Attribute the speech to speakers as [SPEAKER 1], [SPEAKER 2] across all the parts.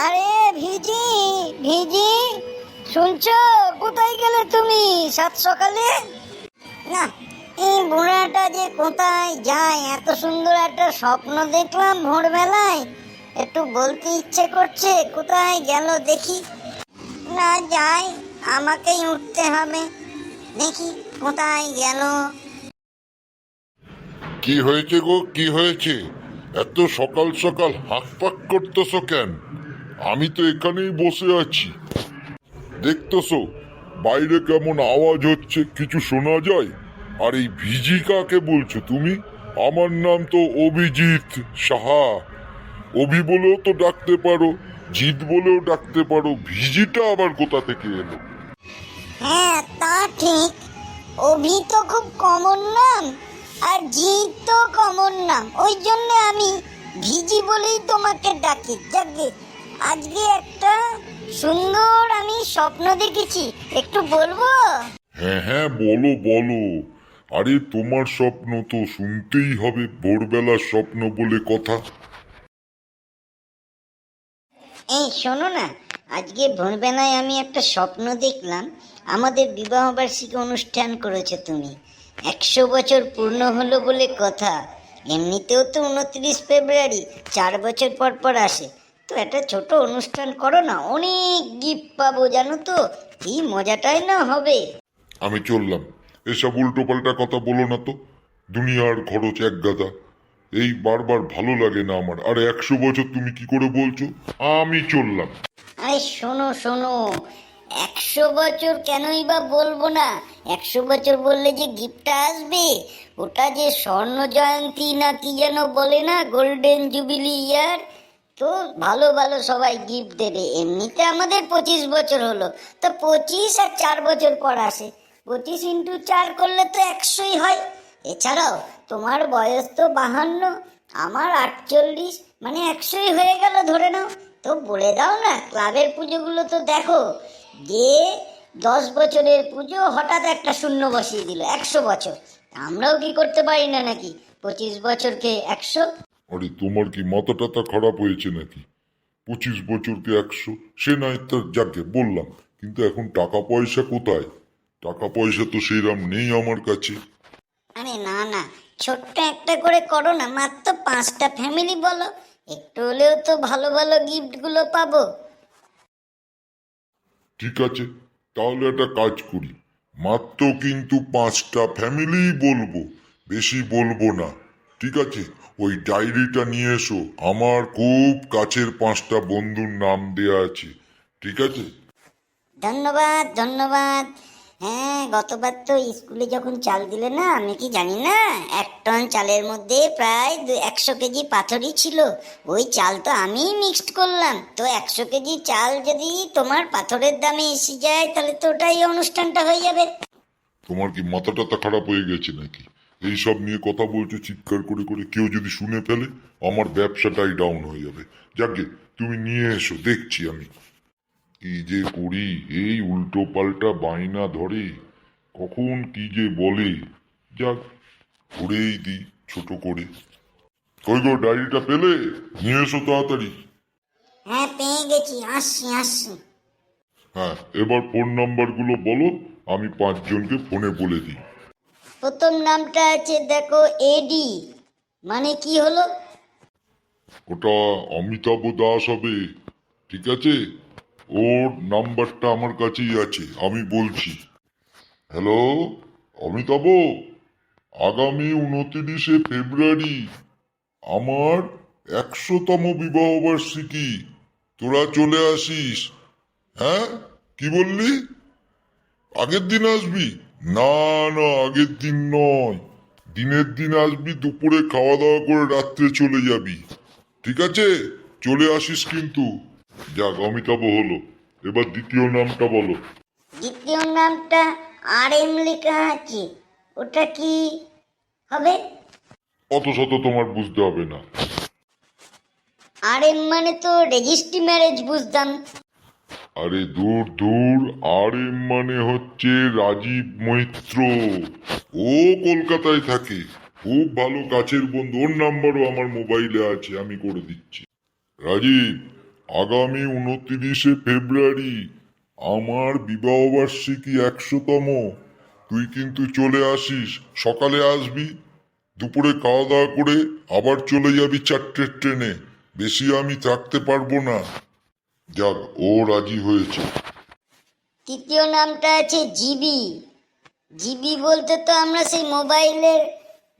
[SPEAKER 1] আরে ভিজি ভিজি। শুনছো? কোথায় গেলে তুমি সাত সকালে? না, এই বুড়াটা যে কোথায় যায়, এত সুন্দর একটা স্বপ্ন দেখলাম ভোরবেলায়। একটু বলতে ইচ্ছে করছে, কোথায় গেল দেখি। না যাই আমাকেই উঠতে হবে। দেখি কোথায় গেল।
[SPEAKER 2] কি হয়েছে গো? কি হয়েছে? এত সকাল সকাল হাঁক পাক করতেছো কেন? আমি তো এখানেই বসে আছি। দেখতেছো, বাইরে কেমন আওয়াজ হচ্ছে, কিছু শোনা যায়? আর এই ভিজি কাকে বলছো তুমি? আমার নাম তো অভিজিৎ সাহা। অভি বলেও তো ডাকতে পারো, জিৎ বলেও ডাকতে পারো, ভিজিটা আবার কোথা থেকে এলো?
[SPEAKER 1] হ্যাঁ তা ঠিক। অভি তো খুব কমন নাম, আর জিৎ তো কমন নাম। ওই জন্য আমি ভিজি বলেই তোমাকে ডাকি। যাকে আজকে একটা সুন্দর আমি স্বপ্ন দেখেছি। একটু বলব?
[SPEAKER 2] হ্যাঁ হ্যাঁ বলো বলো। আরে তোমার স্বপ্ন তো শুনতেই হবে ভোরবেলার স্বপ্ন বলে কথা।
[SPEAKER 1] এই শোনো না। আজকে ভোরবেলায় আমি একটা স্বপ্ন দেখলাম। আমাদের বিবাহ বার্ষিকী অনুষ্ঠান করেছ তুমি। একশো বছর পূর্ণ হলো বলে কথা। এমনিতেও তো উনত্রিশ ফেব্রুয়ারি চার বছর পর পর আসে। তো একটা ছোট অনুষ্ঠান করো না অনেক গিফট পাবো জানো তো? কি মজাটাই না হবে?
[SPEAKER 2] আমি চললাম। এসব উল্টো পাল্টা কথা বলো না তো। দুনিয়ার খরচ এক গাদা। এই বারবার ভালো লাগে না আমার। আর একশো বছর তুমি কি করে বলছো? আমি চললাম।
[SPEAKER 1] আরে শোনো শোনো। একশো বছর কেনই বা বলব না? একশো বছর বললে যে গিফটটা আসবে ওটা যে স্বর্ণ জয়ন্তী না কি যেন বলে না? গোল্ডেন জুবিলি ইয়ার তো ভালো ভালো সবাই গিফট দেবে। এমনিতে আমাদের পঁচিশ বছর হলো। তো পঁচিশ আর চার বছর পর আসে। পঁচিশ ইন্টু চার করলে তো একশোই হয়। এছাড়াও তোমার বয়স তো বাহান্ন, আমার আটচল্লিশ মানে একশোই হয়ে গেল ধরে নাও। তো বলে দাও না, ক্লাবের পুজোগুলো তো দেখো। যে দশ বছরের পুজো হঠাৎ একটা শূন্য বসিয়ে দিল, একশো বছর। আমরাও কি করতে পারি না নাকি? পঁচিশ বছরকে একশো।
[SPEAKER 2] আরে তোমার কি মাথা টাথা খারাপ হয়েছে নাকি? পঁচিশ বছরকে একশো সে নয় তার যাকে বললাম। কিন্তু এখন টাকা পয়সা কোথায়? টাকা পয়সা তো সেইরাম নেই আমার কাছে।
[SPEAKER 1] আরে না না ছোট্ট একটা করে করো না মাত্র পাঁচটা ফ্যামিলি বলো একটু হলেও তো ভালো ভালো গিফটগুলো পাবো।
[SPEAKER 2] ঠিক আছে তাহলে একটা কাজ করি। মাত্র কিন্তু পাঁচটা ফ্যামিলি বলব বেশি বলব না। ঠিক আছে? ওই ডায়েরিটা নিয়ে এসো। আমার খুব কাছের পাঁচটা বন্ধুর নাম দেয়া আছে। ঠিক আছে?
[SPEAKER 1] ধন্যবাদ ধন্যবাদ। হ্যাঁ গতবার তো স্কুলে যখন চাল দিলে না আমি কি জানি না এক টন চালের মধ্যে প্রায় একশো কেজি পাথরই ছিল। ওই চাল তো আমি মিক্সড করলাম। তো একশো কেজি চাল যদি তোমার পাথরের দামে এসে যায় তাহলে তো ওটাই অনুষ্ঠানটা হয়ে যাবে।
[SPEAKER 2] তোমার কি মাথা টাথা খারাপ হয়ে গেছে নাকি? এই সব নিয়ে কথা বলছো চিৎকার করে করে কেউ যদি শুনে ফেলে আমার ব্যবসাটাই ডাউন হয়ে যাবে। যাকে তুমি নিয়ে এসো দেখছি আমি। কি যে করি এই উল্টো পাল্টা বায়না ধরে কখন কি যে বলে যাক করেই দিই ছোট করে। কই গো ডায়েরিটা পেলে? নিয়ে এসো তাড়াতাড়ি।
[SPEAKER 1] হ্যাঁ পেয়ে গেছি আসছি আসছি।
[SPEAKER 2] হ্যাঁ এবার ফোন নাম্বারগুলো বলো আমি পাঁচজনকে ফোনে বলে দিই।
[SPEAKER 1] প্রথম নামটা আছে দেখো এডি মানে কি হলো?
[SPEAKER 2] ওটা অমিতাভ দাস হবে, ঠিক আছে? ওর নাম্বারটা আমার কাছেই আছে, আমি বলছি। হ্যালো অমিতাভ? আগামী উনতিরিশে ফেব্রুয়ারি আমার একশোতম বিবাহ বার্ষিকী। তোরা চলে আসিস। হ্যাঁ? কি বললি? আগের দিন আসবি? না না আগের দিন নয়। দিনের দিন আসবি দুপুরে খাওয়া দাওয়া করে রাত্রে চলে যাবি। ঠিক আছে? চলে আসিস কিন্তু। যাক অমিতাভ হলো। এবার দ্বিতীয় নামটা বলো।
[SPEAKER 1] দ্বিতীয় নামটা আর এম লেখা আছে। ওটা কি হবে?
[SPEAKER 2] অত শত তোমার বুঝতে হবে না।
[SPEAKER 1] আর এম মানে তো রেজিস্ট্রি ম্যারেজ বুঝতাম।
[SPEAKER 2] আরে দূর দূর আর এম মানে হচ্ছে রাজীব মৈত্র। ও কলকাতায় থাকে। খুব ভালো কাছের বন্ধু। ওর নাম্বারও আমার মোবাইলে আছে, আমি করে দিচ্ছি। রাজীব, আগামী উনত্রিশে ফেব্রুয়ারি আমার বিবাহবার্ষিকী একশোতম। তুই কিন্তু চলে আসিস। সকালে আসবি। দুপুরে খাওয়া দাওয়া করে আবার চলে যাবি চারটের ট্রেনে। বেশি আমি থাকতে পারব না। যাক ও রাজি হয়েছে।
[SPEAKER 1] তৃতীয় নামটা আছে জিবি। জিবি বলতে তো আমরা সেই মোবাইলের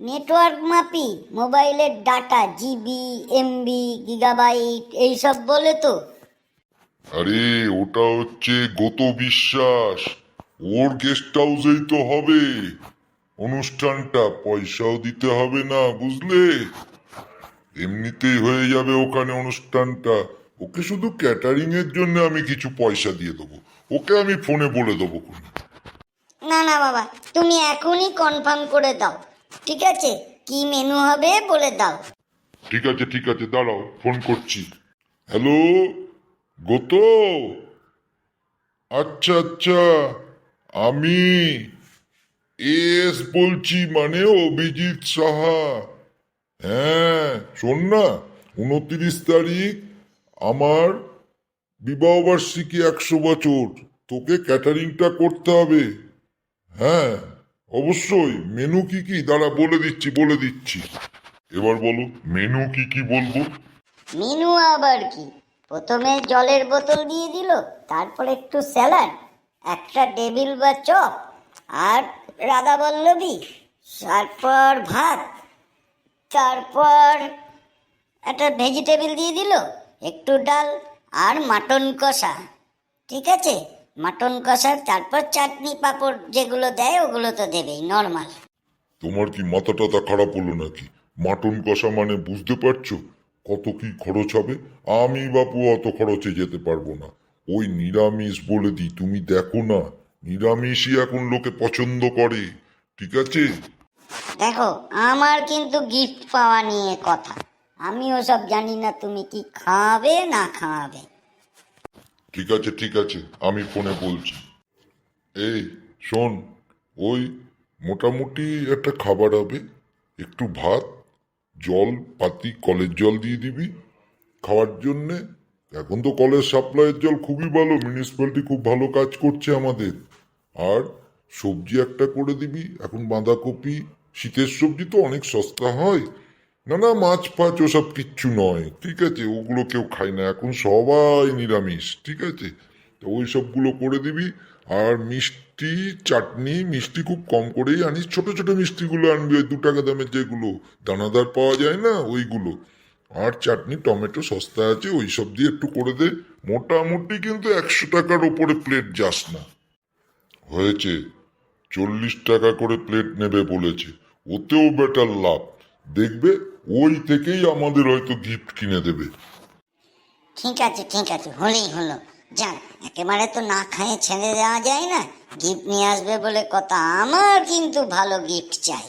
[SPEAKER 1] নেটওয়ার্ক মাপি মোবাইলের ডাটা জিবি এমবি গিগাবাইট এইসব বলে তো।
[SPEAKER 2] আরে ওটা হচ্ছে গত বিশ্বাস। ওর গেস্ট হাউসেই তো হবে। অনুষ্ঠানটা পয়সাও দিতে হবে না বুঝলে? এমনিতেই হয়ে যাবে ওখানে অনুষ্ঠানটা। ওকে শুধু ক্যাটারিং এর জন্য আমি কিছু পয়সা দিয়ে দেবো। ওকে আমি ফোনে বলে দেবো
[SPEAKER 1] না না বাবা তুমি এখনই কনফার্ম করে দাও ঠিক আছে? কি মেনু হবে বলে দাও।
[SPEAKER 2] ঠিক আছে ঠিক আছে দাঁড়াও ফোন করছি। হ্যালো গত? আচ্ছা আচ্ছা আমি এস বলছি মানে অভিজিৎ সাহা। হ্যাঁ শোন না উনত্রিশ তারিখ আমার বিবাহবার্ষিকী একশো বছর, তোকে ক্যাটারিংটা করতে হবে। হ্যাঁ অবশ্যই, মেনু কি কি? দাঁড়া, বলে দিচ্ছি বলে দিচ্ছি। এবার বলো, মেনু কি কি বলব?
[SPEAKER 1] মেনু আবার কি? প্রথমে জলের বোতল দিয়ে দিল, তারপর একটু স্যালাড, একটা টেবিল বা চপ, আর রাধা বল্লভী, তারপর ভাত, তারপর একটা ভেজিটেবিল দিয়ে দিল একটু ডাল আর মাটন কষা ঠিক আছে? মাটন কষার তারপর চাটনি পাঁপড় যেগুলো দেয় ওগুলো তো দেবেই নর্মাল
[SPEAKER 2] তোমার কি মাথা টাথা খারাপ হলো নাকি? মাটন কষা মানে বুঝতে পারছ? কত কি খরচ হবে? আমি বাপু অত খরচে যেতে পারব না। ওই নিরামিষ বলে দিই তুমি দেখো না। নিরামিষই এখন লোকে পছন্দ করে ঠিক আছে?
[SPEAKER 1] দেখো আমার কিন্তু গিফট পাওয়া নিয়ে কথা। আমি ওসব জানি না, তুমি কি খাওয়াবে না খাওয়াবে
[SPEAKER 2] ঠিক আছে ঠিক আছে, আমি ফোনে বলছি। এই, শোন, ওই মোটামুটি একটা খাবার হবে। একটু ভাত, জল, পাতি, কলের জল দিয়ে দিবি। খাওয়ার জন্যে, এখন তো কলের সাপ্লাইয়ের জল খুবই ভালো মিউনিসিপ্যালিটি খুব ভালো কাজ করছে আমাদের। আর সবজি একটা করে দিবি, এখন বাঁধাকপি, শীতের সবজি তো অনেক সস্তা হয়। না না, মাছ ফাছ ওসব কিচ্ছু নয়, ঠিক আছে? ওগুলো কেউ খায় না, এখন সবাই নিরামিষ, ঠিক আছে? তো ওই সবগুলো করে দিবি, আর মিষ্টি চাটনি, মিষ্টি খুব কম করেই আনিস, ছোট ছোট মিষ্টিগুলো আনবি, ওই দু টাকা দামের যেগুলো, দানাদার পাওয়া যায় না, ওইগুলো। আর চাটনি, টমেটো, সস্তা আছে, ওই সব দিয়ে একটু করে দে, মোটামুটি কিন্তু একশো টাকার ওপরে প্লেট যাস না। হয়েছে, চল্লিশ টাকা করে প্লেট নেবে বলেছে, ওতেও বেটার লাভ। দেখবে ওই থেকেই আমাদের হয়তো গিফট কিনে দেবে।
[SPEAKER 1] ঠিক আছে ঠিক আছে হলেই হলো। যান একেবারে তো না খাইয়ে ছেড়ে দেওয়া যায় না। গিফট নিয়ে আসবে বলে কথা আমার কিন্তু ভালো গিফট চাই।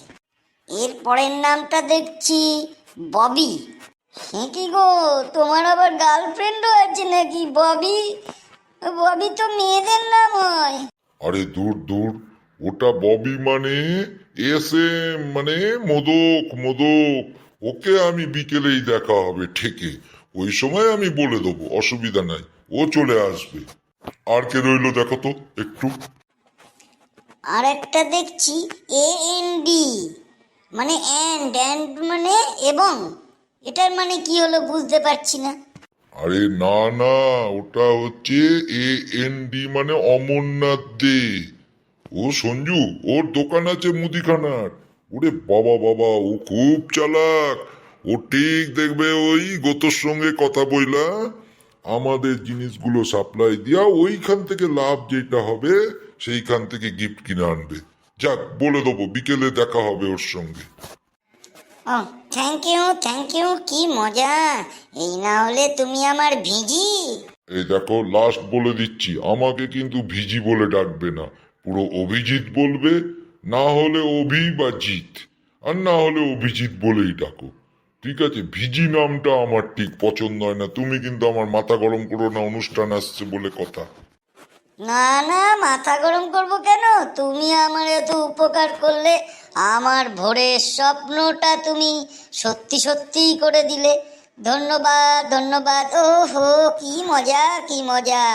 [SPEAKER 1] এর পরের নামটা দেখছি ববি। সে কি গো তোমার আবার গার্লফ্রেন্ডও আছে নাকি ববি? ববি তো মেয়েদের নাম হয়।
[SPEAKER 2] আরে দূর দূর ওটা ববি মানে এস এম মানে মোদক মোদক। ওকে আমি বিকেলেই দেখা হবে ঠেকে। ওই সময় আমি বলে দেবো অসুবিধা নাই ও চলে আসবে। আর কে রইল দেখো তো একটু।
[SPEAKER 1] আর একটা দেখছি এ এন ডি মানে অ্যান্ড অ্যান্ড মানে এবং। এটার মানে কি হলো বুঝতে পারছি না।
[SPEAKER 2] আরে না না ওটা হচ্ছে এ এন ডি মানে অমরনাথ দে। ও সঞ্জু ওর দোকান আছে মুদিখানার। ওরে বাবা বাবা ও খুব চালাক। ও ঠিক দেখবে ওই গোতর সঙ্গে কথা বইলা আমাদের জিনিসগুলো সাপ্লাই দিয়া ওইখান থেকে লাভ যেটা হবে সেইখান থেকে গিফট কিনে আনবে। যাক বলে দেবো বিকেলে দেখা হবে ওর সঙ্গে।
[SPEAKER 1] ও থ্যাংক ইউ থ্যাংক ইউ কি মজা। এই না হলে তুমি আমার ভিজি।
[SPEAKER 2] এই দেখো লাস্ট বলে দিচ্ছি আমাকে কিন্তু ভিজি বলে ডাকবে না। পুরো অভিজিৎ বলবে, না হলে অভি বা জিৎ। আর না হলে অভিজিৎ বলেই ডাকো। ঠিক আছে, ভিজি নামটা আমার ঠিক পছন্দ হয় না। তুমি কিন্তু আমার মাথা গরম করো না, অনুষ্ঠান আসছে বলে কথা।
[SPEAKER 1] না না, মাথা গরম করব কেন? তুমি আমার এত উপকার করলে, আমার ভোরের স্বপ্নটা তুমি সত্যি সত্যিই করে দিলে। ধন্যবাদ ধন্যবাদ। ও হো কি মজা কি মজা।